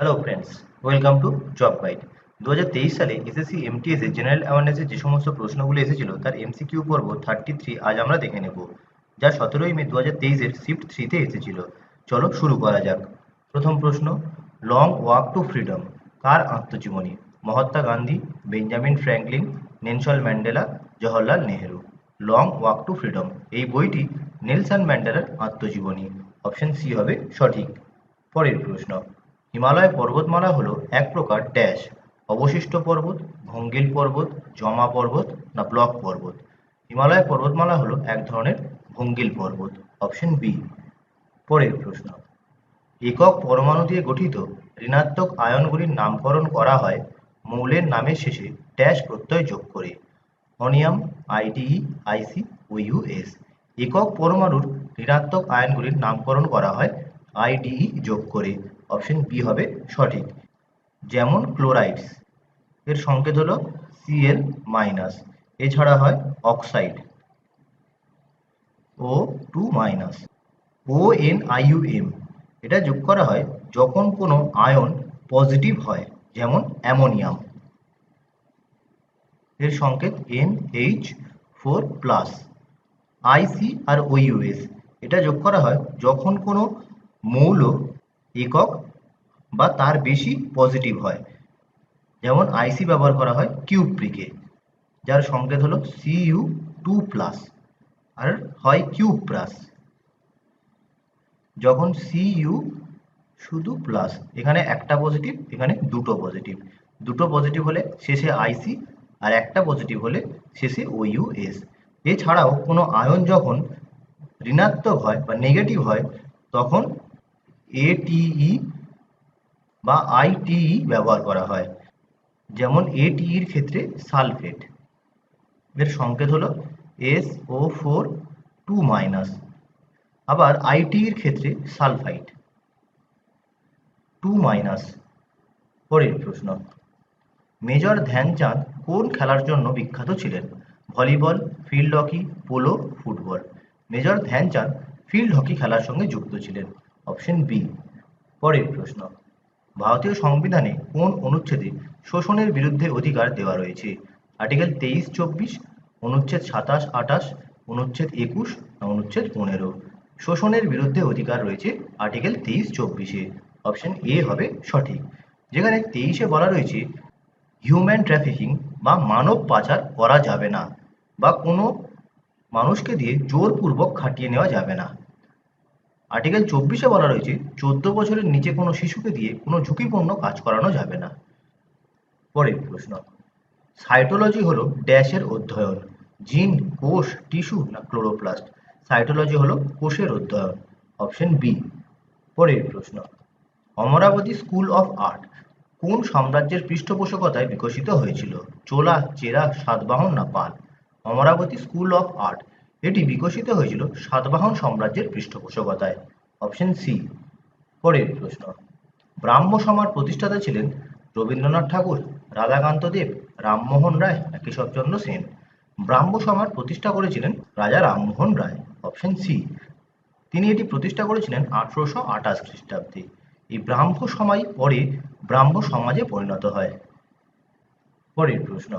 Hello friends welcome to job guide দু হাজার তেইশ সালে এসএসসি এমটিএস এর জেনারেল অ্যাওয়ারনেসের যে সমস্ত প্রশ্নগুলো এসেছিল, তার এমসিকিউ পর্ব থার্টি থ্রি আজ আমরা দেখে নেব, যা সতেরোই মে দু হাজার তেইশের শিফট থ্রিতে এসেছিল। চলো শুরু করা যাক। প্রথম প্রশ্ন লং ওয়াক টু ফ্রিডম কার আত্মজীবনী? Mahatma Gandhi, Benjamin Franklin, Nelson Mandela, Jawaharlal Nehru. Long walk to freedom এই বইটি নেলসন ম্যান্ডেলার আত্মজীবনী। অপশন সি হবে সঠিক। পরের প্রশ্ন হিমালয় পর্বতমালা হলো এক প্রকার ড্যাশ অবশিষ্ট পর্বত, ভঙ্গিল পর্বত, জমা পর্বত না ব্লক পর্বত। হিমালয় পর্বতমালা হলো এক ধরনের ভঙ্গিল পর্বত অপশন বি পরের প্রশ্ন। একক পরমাণু দিয়ে গঠিত ঋণাত্মক আয়নগুলির নামকরণ করা হয় মৌলের নামের শেষে ড্যাশ প্রত্যয় যোগ করে। অনিয়াম আইডিই, আইসি ও ইউএস একক পরমাণুর ঋণাত্মক আয়নগুলির নামকরণ করা হয় আইডিই যোগ করে। অপশন বি হবে সঠিক। যেমন ক্লোরাইডস, এর সংকেত হলো সিএল মাইনাস এছাড়া হয় oxide O two minus O N IUM এটা যোগ করা হয় যখন কোনো আয়ন পজিটিভ হয়, যেমন অ্যামোনিয়াম। এর সংকেত N H four plus IC আর ওইউএস এটা যোগ করা হয় যখন কোনো মৌল একক বা তার বেশি পজিটিভ হয়। যেমন আইসি ব্যবহার করা হয় কিউব কিউপ্রিকে যার সংকেত হলো সিইউ টু প্লাস আর হয় কিউব প্লাস যখন সিইউ শুধু প্লাস এখানে একটা পজিটিভ এখানে দুটো পজিটিভ দুটো পজিটিভ হলে শেষে আইসি আর একটা পজিটিভ হলে শেষে ওইউএস এছাড়াও কোনো আয়ন যখন ঋণাত্মক হয় বা নেগেটিভ হয়, তখন এটিই বা আইটিই ব্যবহার করা হয়। যেমন এটিইর ক্ষেত্রে সালফেট। এর সংকেত হলো S O four two minus আবার আইটিইর ক্ষেত্রে সালফাইড টু মাইনাস পরের প্রশ্ন। মেজর ধ্যানচাঁদ কোন খেলার জন্য বিখ্যাত ছিলেন? Volleyball, field hockey, polo, football. Major Dhyan Chand field hockey খেলার সঙ্গে যুক্ত ছিলেন। Option B. পরের প্রশ্ন, ভারতীয় সংবিধানে কোন অনুচ্ছেদে শোষণের বিরুদ্ধে অধিকার দেওয়া রয়েছে? আর্টিকেল তেইশ, চব্বিশ, অনুচ্ছেদ সাতাশ আটাশ অনুচ্ছেদ একুশ না অনুচ্ছেদ পনেরো? শোষণের বিরুদ্ধে অধিকার রয়েছে আর্টিকেল তেইশ, চব্বিশে। অপশন এ হবে সঠিক। যেখানে তেইশে বলা রয়েছে, হিউম্যান ট্রাফিকিং বা মানব পাচার করা যাবে না বা কোনো মানুষকে দিয়ে জোরপূর্বক খাটিয়ে নেওয়া যাবে না। আর্টিকেল চব্বিশে বলা রয়েছে, চোদ্দ বছরের নিচে কোনো শিশুকে দিয়ে কোনো ঝুঁকিপূর্ণ কাজ করানো যাবে না। পরের প্রশ্ন সাইটোলজি হলো ড্যাশের অধ্যয়ন জিন কোষ টিস্যু না ক্লোরোপ্লাস্ট সাইটোলজি হলো কোষের অধ্যয়ন অপশন বি পরের প্রশ্ন, অমরাবতী স্কুল অফ আর্ট কোন সাম্রাজ্যের পৃষ্ঠপোষকতায় বিকশিত হয়েছিল? চোলা, চেরা, সাতবাহন না Pala? Amaravati school of art এটি বিকশিত হয়েছিল সাতবাহন সাম্রাজ্যের পৃষ্ঠপোষকতায়। অপশন সি, পরের প্রশ্ন। ব্রাহ্ম সমাজ প্রতিষ্ঠাতা ছিলেন রবীন্দ্রনাথ ঠাকুর, রাধাকান্ত দেব, রামমোহন রায় না কেশবচন্দ্র সেন? ব্রাহ্ম সমাজ প্রতিষ্ঠা করেছিলেন রাজা রামমোহন রায়। অপশন সি, তিনি এটি প্রতিষ্ঠা করেছিলেন আঠারোশো আঠাশ খ্রিস্টাব্দে। এই ব্রাহ্ম সমাজ পরে ব্রাহ্ম সমাজে পরিণত হয়। পরের প্রশ্ন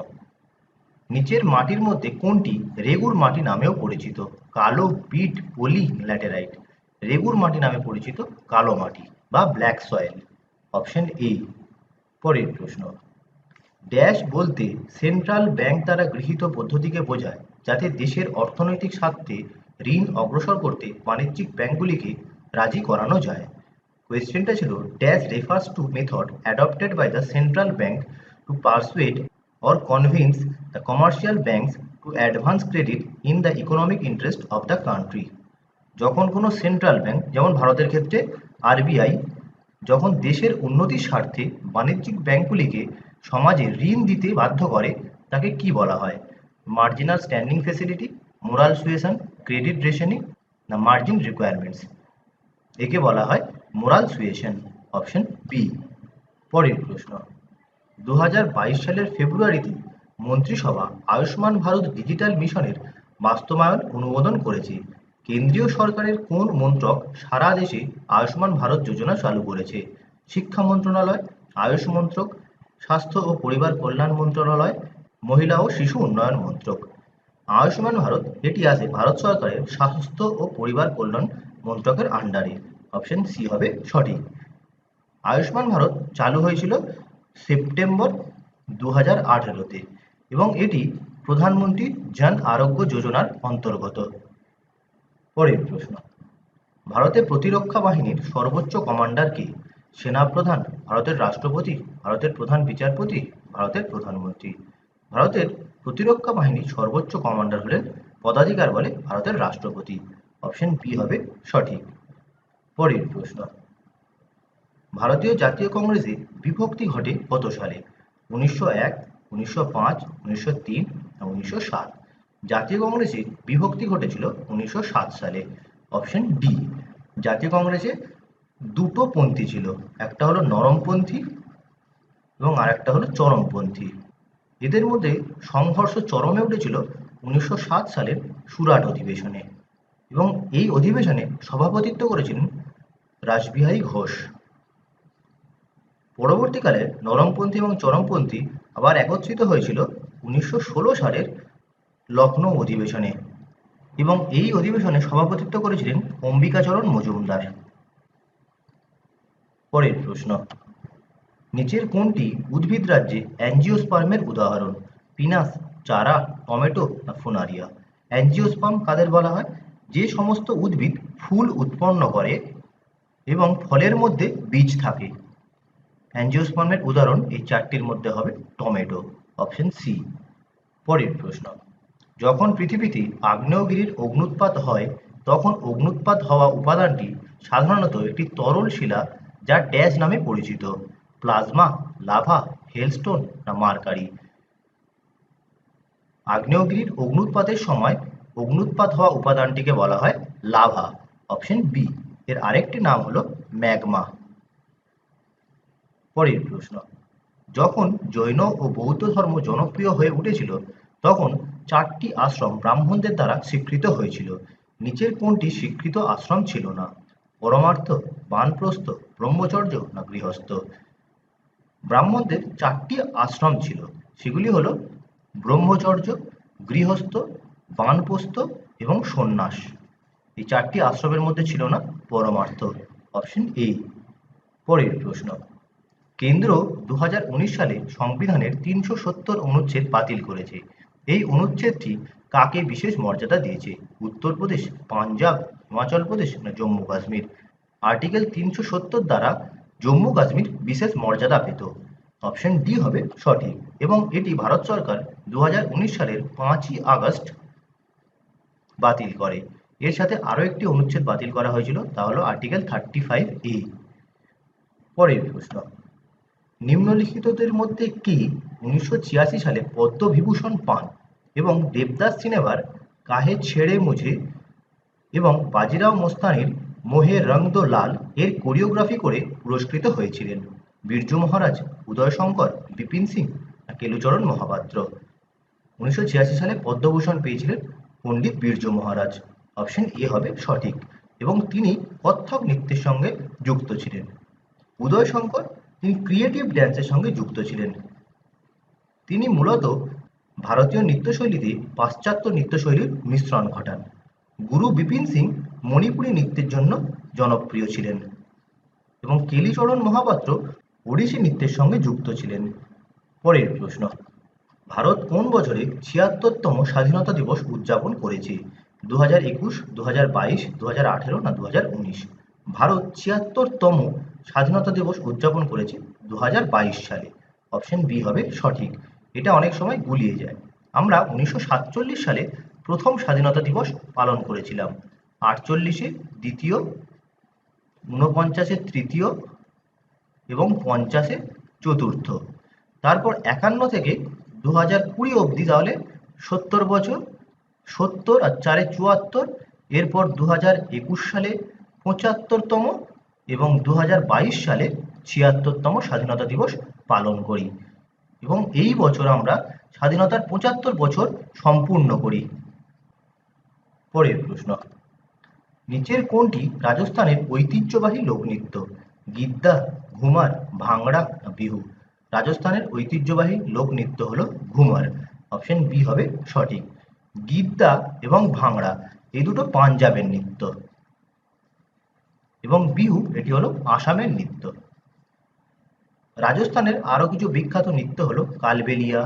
নিচের মাটির মধ্যে কোনটি রেগুর মাটি নামেও পরিচিত? কালো পিট পলি, ল্যাটেরাইট। রেগুর মাটি নামে পরিচিত কালো মাটি বা ব্ল্যাক সয়েল। Option A. পরের প্রশ্ন। ড্যাশ বলতে সেন্ট্রাল ব্যাংক দ্বারা গৃহীত পদ্ধতিকে বোঝায়, যাতে দেশের অর্থনৈতিক স্বার্থে ঋণ অগ্রসর করতে বাণিজ্যিক ব্যাংকগুলিকে রাজি করানো যায়। কোয়েশ্চেনটা ছিল dash refers to method adopted by the central bank to persuade or convince the commercial banks to advance credit in the economic interest of the country. যখন কোনো সেন্ট্রাল ব্যাংক যেমন ভারতের ক্ষেত্রে আরবিআই যখন দেশের উন্নতির স্বার্থে বাণিজ্যিক ব্যাংকগুলিকে সমাজে ঋণ দিতে বাধ্য করে, তাকে কি বলা হয়? Marginal standing facility moral suasion credit rationing না মার্জিন রিকোয়ারমেন্টস একে বলা হয় মোরাল সুয়েশন অপশন বি পরের প্রশ্ন। দু হাজার বাইশ সালের ফেব্রুয়ারিতে মন্ত্রিসভা আয়ুষ্মান ভারত ডিজিটাল মিশনের বাস্তবায়ন অনুমোদন করেছে। কেন্দ্রীয় সরকারের কোন মন্ত্রক সারা দেশে আয়ুষ্মান ভারত যোজনা চালু করেছে? শিক্ষা মন্ত্রণালয়, আয়ুষ মন্ত্রক, স্বাস্থ্য ও পরিবার কল্যাণ মন্ত্রণালয়, মহিলা ও শিশু উন্নয়ন মন্ত্রক। আয়ুষ্মান ভারত এটি আছে ভারত সরকারের স্বাস্থ্য ও পরিবার কল্যাণ মন্ত্রকের আন্ডারে। অপশন সি হবে সঠিক। আয়ুষ্মান ভারত চালু হয়েছিল সেপ্টেম্বর দু হাজার আঠেরোতে এবং এটি প্রধানমন্ত্রী জন আরোগ্য যোজনার অন্তর্গত। পরের প্রশ্ন ভারতের প্রতিরক্ষা বাহিনীর সর্বোচ্চ কমান্ডার কে? সেনাপ্রধান, ভারতের রাষ্ট্রপতি, ভারতের প্রধান বিচারপতি, ভারতের প্রধানমন্ত্রী। ভারতের প্রতিরক্ষা বাহিনীর সর্বোচ্চ কমান্ডার হলেন পদাধিকার বলে ভারতের রাষ্ট্রপতি। অপশন বি হবে সঠিক। পরের প্রশ্ন ভারতীয় জাতীয় কংগ্রেসে বিভক্তি ঘটে কত সালে। উনিশশো এক, উনিশশো পাঁচ, উনিশশো তিন উনিশশো সাত। জাতীয় কংগ্রেসে বিভক্তি ঘটেছিল উনিশশো সাত সালে। Option D. জাতীয় কংগ্রেসে দুটো পন্থী ছিল। একটা হলো নরমপন্থী এবং আরেকটা হলো চরমপন্থী এদের মধ্যে সংঘর্ষ চরমে উঠেছিল উনিশশো সাত সালের সুরাট অধিবেশনে এবং এই অধিবেশনে সভাপতিত্ব করেছিলেন রাসবিহারী ঘোষ। পরবর্তীকালে নরমপন্থী এবং চরমপন্থী আবার একত্রিত হয়েছিল উনিশশো ষোলো সালের লখনৌ অধিবেশনে এবং এই অধিবেশনে সভাপতিত্ব করেছিলেন অম্বিকাচরণ মজুমদার। পরের প্রশ্ন, নিচের কোনটি উদ্ভিদ রাজ্যে অ্যাঞ্জিওস্পার্মের উদাহরণ? পিনাস, চারা, টমেটো না ফোনারিয়া? অ্যাঞ্জিওস্পার্ম কাদের বলা হয়? যে সমস্ত উদ্ভিদ ফুল উৎপন্ন করে এবং ফলের মধ্যে বীজ থাকে। অ্যাঞ্জিওস্পার্মের উদাহরণ এই চারটির মধ্যে হবে টমেটো, অপশন সি। পরের প্রশ্ন, যখন পৃথিবীতে আগ্নেয়গিরির অগ্নুৎপাত হয়, তখন অগ্নুৎপাত হওয়া উপাদানটি সাধারণত একটি তরল শিলা যা ড্যাশ নামে পরিচিত, প্লাজমা, লাভা, হেলস্টোন না মার্কারি। আগ্নেয়গিরির অগ্নুৎপাতের সময় অগ্নুৎপাত হওয়া উপাদানটিকে বলা হয় লাভা, অপশন বি। এর আরেকটি নাম হলো ম্যাগমা। পরের প্রশ্ন। যখন জৈন ও বৌদ্ধ ধর্ম জনপ্রিয় হয়ে উঠেছিল, তখন চারটি আশ্রম ব্রাহ্মণদের দ্বারা স্বীকৃত হয়েছিল। নিচের কোনটি স্বীকৃত আশ্রম ছিল না? পরমার্থ, বানপ্রস্থ, ব্রহ্মচর্য না গৃহস্থ? ব্রাহ্মণদের চারটি আশ্রম ছিল। সেগুলি হল ব্রহ্মচর্য, গৃহস্থ, বানপ্রস্থ এবং সন্ন্যাস। এই চারটি আশ্রমের মধ্যে ছিল না পরমার্থ? Option A. পরের প্রশ্ন। কেন্দ্র দু হাজার উনিশ সালে সংবিধানের তিনশো সত্তর অনুচ্ছেদ বাতিল করেছে। এই অনুচ্ছেদটি কাকে বিশেষ মর্যাদা দিয়েছে? উত্তরপ্রদেশ, পাঞ্জাব হিমাচল প্রদেশ না জম্মু কাশ্মীর আর্টিকেল তিনশো সত্তর দ্বারা জম্মু কাশ্মীর বিশেষ মর্যাদা পেত। অপশন ডি হবে সঠিক এবং এটি ভারত সরকার দু হাজার উনিশ সালের পাঁচই আগস্ট বাতিল করে। এর সাথে আরও একটি অনুচ্ছেদ বাতিল করা হয়েছিল, তা হলো আর্টিকেল থার্টি ফাইভ এ। পরের প্রশ্ন। নিম্নলিখিতদের মধ্যে কি উনিশশো ছিয়াশি সালে পদ্মবিভূষণ পান এবং দেবদাস সিনেমার কাহে ছেড়ে মুঝে এবং বাজিরাও মোস্তানির মোহে রং দো লাল এর কোরিওগ্রাফি করে পুরস্কৃত হয়েছিলেন। বীরজু মহারাজ উদয় শঙ্কর বিপিন সিং কেলুচরণ মহাপাত্র। উনিশশো ছিয়াশি সালে পদ্মভূষণ পেয়েছিলেন পণ্ডিত বীরজু মহারাজ। অপশন এ হবে সঠিক এবং তিনি কত্থক নৃত্যের সঙ্গে যুক্ত ছিলেন। উদয় শঙ্কর তিনি ক্রিয়েটিভ ড্যান্সের সঙ্গে যুক্ত ছিলেন। তিনি মূলত ভারতীয় নৃত্যশৈলীতে পাশ্চাত্য নৃত্যশৈলীর মিশ্রণ ঘটান। গুরু বিপিন সিং মণিপুরী নৃত্যের জন্য জনপ্রিয় ছিলেন এবং কেলিচরণ মহাপাত্র ওড়িশি নৃত্যের সঙ্গে যুক্ত ছিলেন। পরের প্রশ্ন, ভারত কোন বছরে ছিয়াত্তরতম স্বাধীনতা দিবস উদযাপন করেছে? দু হাজার একুশ দু হাজার বাইশ দু হাজার আঠেরো না দু হাজার উনিশ? ভারত ছিয়াত্তরতম স্বাধীনতা দিবস উদযাপন করেছে দু হাজার বাইশ সালে। অপশন বি হবে সঠিক। এটা অনেক সময় গুলিয়ে যায়। আমরা উনিশশো সাতচল্লিশ সালে প্রথম স্বাধীনতা দিবস পালন করেছিলাম। আটচল্লিশে দ্বিতীয়, ঊনপঞ্চাশে তৃতীয় এবং পঞ্চাশে চতুর্থ। তারপর একান্ন থেকে দু হাজার কুড়ি অবধি তাহলে সত্তর বছর, সত্তর আর চারে চুয়াত্তর, এরপর দু হাজার একুশ সালে পঁচাত্তরতম এবং দু হাজার বাইশ সালে ছিয়াত্তরতম স্বাধীনতা দিবস পালন করি। এবং এই বছর আমরা স্বাধীনতার পঁচাত্তর বছর সম্পূর্ণ করি। পরের প্রশ্ন। নিচের কোনটি রাজস্থানের ঐতিহ্যবাহী লোকনৃত্য? গিদ্দা, ঘুমার ভাংড়া বিহু? রাজস্থানের ঐতিহ্যবাহী লোকনৃত্য হল ঘুমার। অপশন বি হবে সঠিক। গিদ্দা এবং ভাংড়া এই দুটো পাঞ্জাবের নৃত্য। এবং বিহু, এটি হলো আসামের নৃত্য। রাজস্থানের আরও কিছু বিখ্যাত নৃত্য হলো কালবেলিয়া,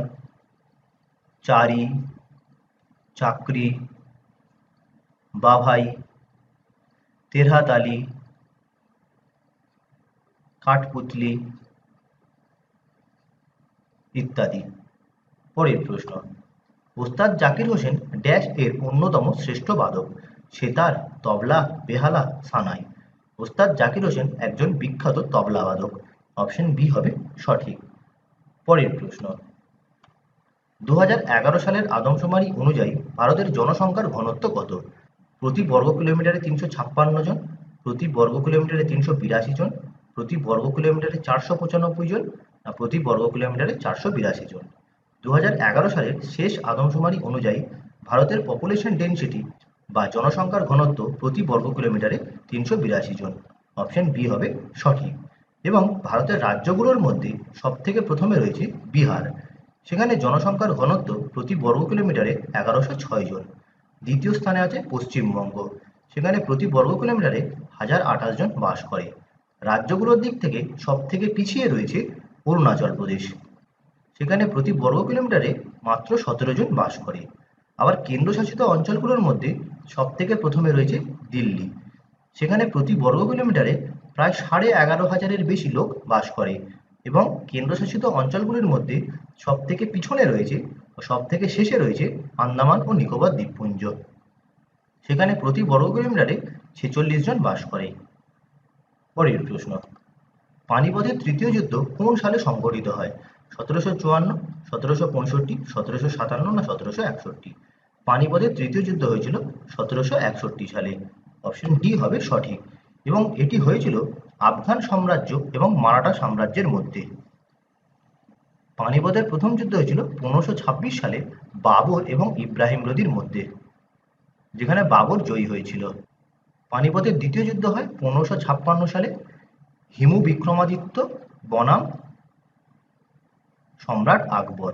চারি, চাকরি, বাভাই, তেরহাতালি, কাঠপুতলি ইত্যাদি। পরের প্রশ্ন, ওস্তাদ জাকির হোসেন ড্যাশ এর অন্যতম শ্রেষ্ঠ বাদক। সেতার তবলা, বেহালা, সানাই। ওস্তাদ জাকির হোসেন একজন বিখ্যাত তবলা বাদক অপশন বি হবে সঠিক। পরের প্রশ্ন। দু সালের আদমশুমারি অনুযায়ী ভারতের জনসংখ্যার ঘনত্ব কত? প্রতি বর্গ কিলোমিটারে তিনশো ছাপ্পান্ন জন, প্রতি বর্গ কিলোমিটারে তিনশো বিরাশি জন, প্রতি বর্গ কিলোমিটারে চারশো পঁচানব্বই জন না প্রতি বর্গ কিলোমিটারে চারশো বিরাশি জন? দু হাজার এগারো সালের শেষ আদমশুমারি অনুযায়ী ভারতের পপুলেশন ডেনসিটি বা জনসংখ্যার ঘনত্ব প্রতি বর্গ কিলোমিটারে তিনশো বিরাশি জন। অপশন বি হবে সঠিক। এবং ভারতের রাজ্যগুলোর মধ্যে সবথেকে প্রথমে রয়েছে বিহার। সেখানে জনসংখ্যার ঘনত্ব প্রতি বর্গ কিলোমিটারে এগারোশো ছয় জন। দ্বিতীয় স্থানে আছে পশ্চিমবঙ্গ। সেখানে প্রতি বর্গ কিলোমিটারে হাজার আঠাশ জন বাস করে। রাজ্যগুলোর দিক থেকে সব থেকে পিছিয়ে রয়েছে অরুণাচল প্রদেশ। সেখানে প্রতি বর্গ কিলোমিটারে মাত্র সতেরো জন বাস করে। আবার কেন্দ্রশাসিত অঞ্চলগুলোর মধ্যে সব থেকে প্রথমে রয়েছে দিল্লি। সেখানে প্রতি বর্গ কিলোমিটারে প্রায় সাড়ে এগারো হাজারের বেশি লোক বাস করে এবং কেন্দ্রশাসিত অঞ্চলগুলির মধ্যে সব থেকে পিছনে রয়েছে ও সব থেকে শেষে রয়েছে আন্দামান ও নিকোবর দ্বীপপুঞ্জ। সেখানে প্রতি বর্গ কিলোমিটারে ছেচল্লিশ জন বাস করে। পরের প্রশ্ন, পানিপথের তৃতীয় যুদ্ধ কোন সালে সংঘটিত হয়? সতেরোশো চুয়ান্ন, সতেরোশো পঁয়ষট্টি, সতেরোশো সাতান্ন না সতেরোশো একষট্টি? পানিপথের তৃতীয় যুদ্ধ হয়েছিল সতেরোশো একষট্টি সালে। অপশন ডি হবে সঠিক এবং এটি হয়েছিল আফগান সাম্রাজ্য এবং মারাঠা সাম্রাজ্যের মধ্যে। পানিপথের প্রথম যুদ্ধ হয়েছিল পনেরোশো ছাব্বিশ সালে বাবর এবং ইব্রাহিম লোদির মধ্যে, যেখানে বাবর জয়ী হয়েছিল। পানিপথের দ্বিতীয় যুদ্ধ হয় পনেরোশো ছাপ্পান্ন সালে। হিমু বিক্রমাদিত্য বনাম সম্রাট আকবর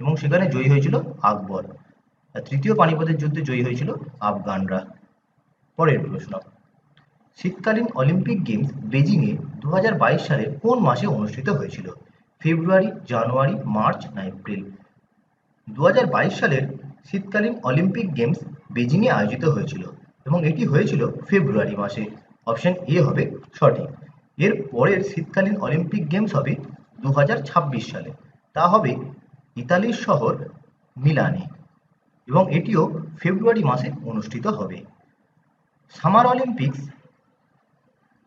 এবং সেখানে জয়ী হয়েছিল আকবর। তৃতীয় পানিপথের যুদ্ধে জয়ী হয়েছিল আফগানরা। পরের প্রশ্ন। শীতকালীন অলিম্পিক গেমস বেজিংয়ে দু হাজার বাইশ সালের কোন মাসে অনুষ্ঠিত হয়েছিল? ফেব্রুয়ারি, জানুয়ারি, মার্চ না এপ্রিল? দু হাজার বাইশ সালের শীতকালীন অলিম্পিক গেমস বেজিংয়ে আয়োজিত হয়েছিল এবং এটি হয়েছিল ফেব্রুয়ারি মাসে। অপশন এ হবে সঠিক। এর পরের শীতকালীন অলিম্পিক গেমস হবে দু হাজার ছাব্বিশ সালে। তা হবে ইতালির শহর মিলানে। এবং এটিও ফেব্রুয়ারি মাসে অনুষ্ঠিত হবে। সামার অলিম্পিক্স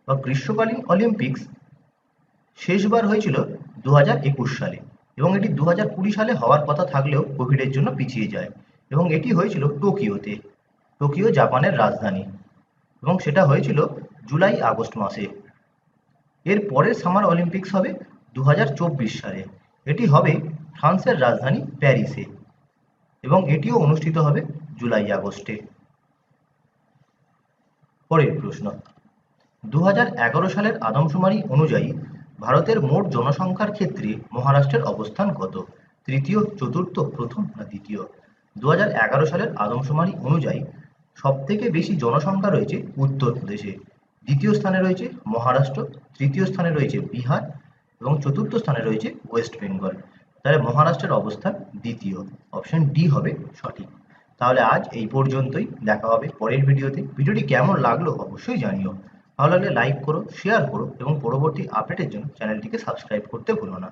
বা গ্রীষ্মকালীন অলিম্পিক্স শেষবার হয়েছিল দু হাজার একুশ সালে এবং এটি দু হাজার কুড়ি সালে হওয়ার কথা থাকলেও কোভিডের জন্য পিছিয়ে যায় এবং এটি হয়েছিল টোকিওতে, টোকিও, জাপানের রাজধানী এবং সেটা হয়েছিল জুলাই, আগস্ট মাসে। এর পরের সামার অলিম্পিক্স হবে দু হাজার চব্বিশ সালে। এটি হবে ফ্রান্সের রাজধানী প্যারিসে। এবং এটিও অনুষ্ঠিত হবে জুলাই, আগস্টে। পরের প্রশ্ন। দু হাজার এগারো সালের আদমশুমারি অনুযায়ী ভারতের মোট জনসংখ্যার ক্ষেত্রে মহারাষ্ট্রের অবস্থান কত? তৃতীয়, চতুর্থ, প্রথম না দ্বিতীয়? দু হাজার এগারো সালের আদমশুমারি অনুযায়ী সবথেকে বেশি জনসংখ্যা রয়েছে উত্তরপ্রদেশে দ্বিতীয় স্থানে রয়েছে মহারাষ্ট্র, তৃতীয় স্থানে রয়েছে বিহার এবং চতুর্থ স্থানে রয়েছে ওয়েস্ট বেঙ্গল। তাহলে মহারাষ্ট্রের অবস্থান দ্বিতীয়। অপশন ডি হবে সঠিক। তাহলে আজ এই পর্যন্তই। দেখা হবে পরের ভিডিওতে। ভিডিওটি কেমন লাগল অবশ্যই জানিও। ভালো লাগলে লাইক করো শেয়ার করো এবং পরবর্তী আপডেটের জন্য চ্যানেলটিকে সাবস্ক্রাইব করতে ভুলো না।